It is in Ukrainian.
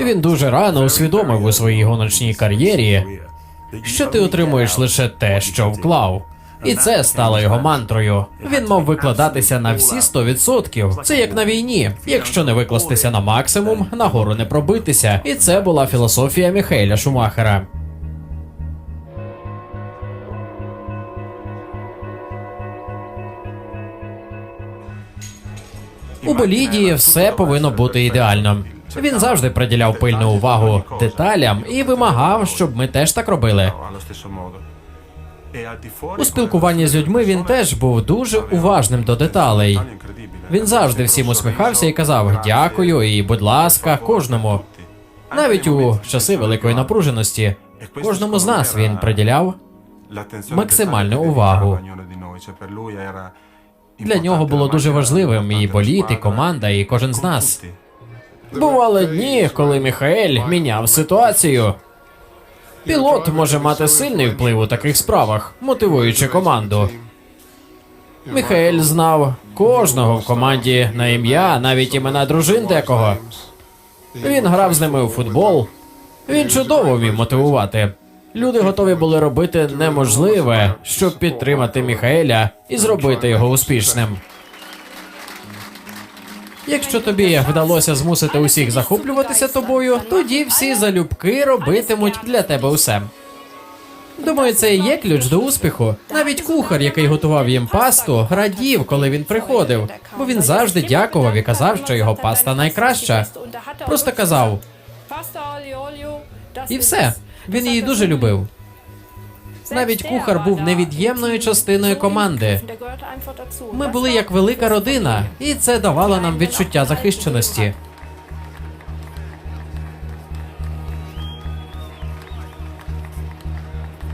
Він дуже рано усвідомив у своїй гоночній кар'єрі, що ти отримуєш лише те, що вклав. І це стало його мантрою. Він мав викладатися на всі 100%. Це як на війні. Якщо не викластися на максимум, нагору не пробитися. І це була філософія Міхейля Шумахера. У боліді все повинно бути ідеально. Він завжди приділяв пильну увагу деталям і вимагав, щоб ми теж так робили. У спілкуванні з людьми він теж був дуже уважним до деталей. Він завжди всім усміхався і казав дякую і будь ласка кожному. Навіть у часи великої напруженості кожному з нас він приділяв максимальну увагу. Для нього було дуже важливим і боліт, і команда, і кожен з нас. Бували дні, коли Міхаель міняв ситуацію. Пілот може мати сильний вплив у таких справах, мотивуючи команду. Міхаель знав кожного в команді на ім'я, навіть імена дружин декого. Він грав з ними у футбол. Він чудово вмів мотивувати. Люди готові були робити неможливе, щоб підтримати Міхаеля і зробити його успішним. Якщо тобі вдалося змусити усіх захоплюватися тобою, тоді всі залюбки робитимуть для тебе усе. Думаю, це і є ключ до успіху. Навіть кухар, який готував їм пасту, радів, коли він приходив, бо він завжди дякував і казав, що його паста найкраща. Просто казав, і все. Він її дуже любив. Навіть кухар був невід'ємною частиною команди. Ми були як велика родина, і це давало нам відчуття захищеності.